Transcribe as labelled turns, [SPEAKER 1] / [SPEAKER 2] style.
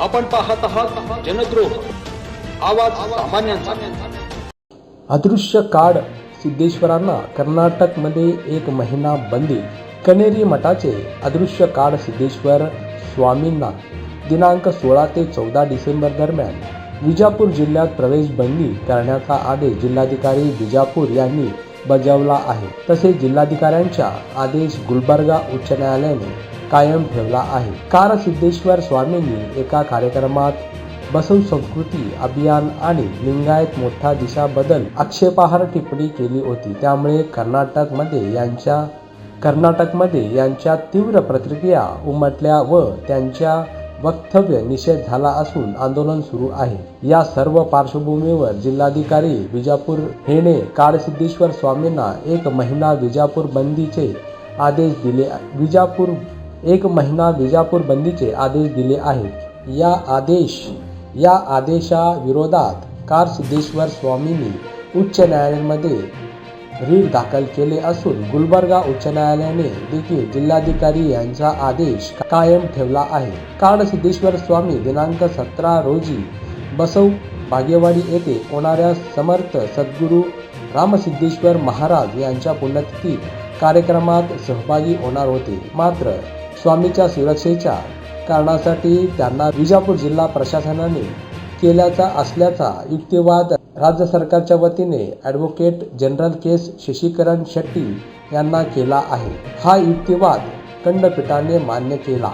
[SPEAKER 1] आपण पाहत आहात जनद्रोह. आवाज सामान्यांचा.
[SPEAKER 2] अदृश्य काड सिद्धेश्वरांना कर्नाटकमध्ये एक महिना बंदी. कनेरी मठाचे अदृश्य काळ सिद्धेश्वर स्वामींना दिनांक सोळा ते चौदा डिसेंबर दरम्यान विजापूर जिल्ह्यात प्रवेश बंदी करण्याचा आदेश जिल्हाधिकारी विजापूर यांनी बजावला आहे. तसेच जिल्हाधिकाऱ्यांचा आदेश गुलबर्गा उच्च न्यायालयाने कायम ठेवला आहे. कार सिद्धेश्वर स्वामींनी एका कार्यक्रमात बसव संस्कृती अभियान आणि लिंगायत मोठा दिशा बदल आक्षेपार्ह टिप्पणी केली होती. त्यामुळे कर्नाटकमध्ये यांच्या कर्नाटकमध्ये यांच्या तीव्र प्रतिक्रिया उमटल्या व त्यांच्या वक्तव्य निषेध झाला असून आंदोलन सुरू आहे. या सर्व पार्श्वभूमीवर जिल्हाधिकारी विजापूर हेने काळसिद्धेश्वर स्वामींना एक महिना विजापूर बंदीचे आदेश दिले विजापूर एक महिना विजापूर बंदीचे आदेश दिले आहेत. या आदेश या आदेशाविरोधात कार सिद्धेश्वर स्वामींनी उच्च न्यायालयामध्ये रीट दाखल केले असून गुलबर्गा उच्च न्यायालयाने देखील जिल्हाधिकारी यांचा आदेश कायम ठेवला आहे. कार सिद्धेश्वर स्वामी दिनांक सतरा रोजी बसव बागेवाडी येथे होणाऱ्या समर्थ सद्गुरू रामसिद्धेश्वर महाराज यांच्या पुण्यतिथी कार्यक्रमात सहभागी होणार होते. मात्र स्वामीच्या सुरक्षेच्या कारणासाठी त्यांना विजापूर जिल्हा प्रशासनाने केल्याचा असल्याचा युक्तिवाद राज्य सरकारच्या वतीने ॲडव्होकेट जनरल केस शशिकरण शेट्टी यांना केला आहे. हा युक्तिवाद खंडपीठाने मान्य केला.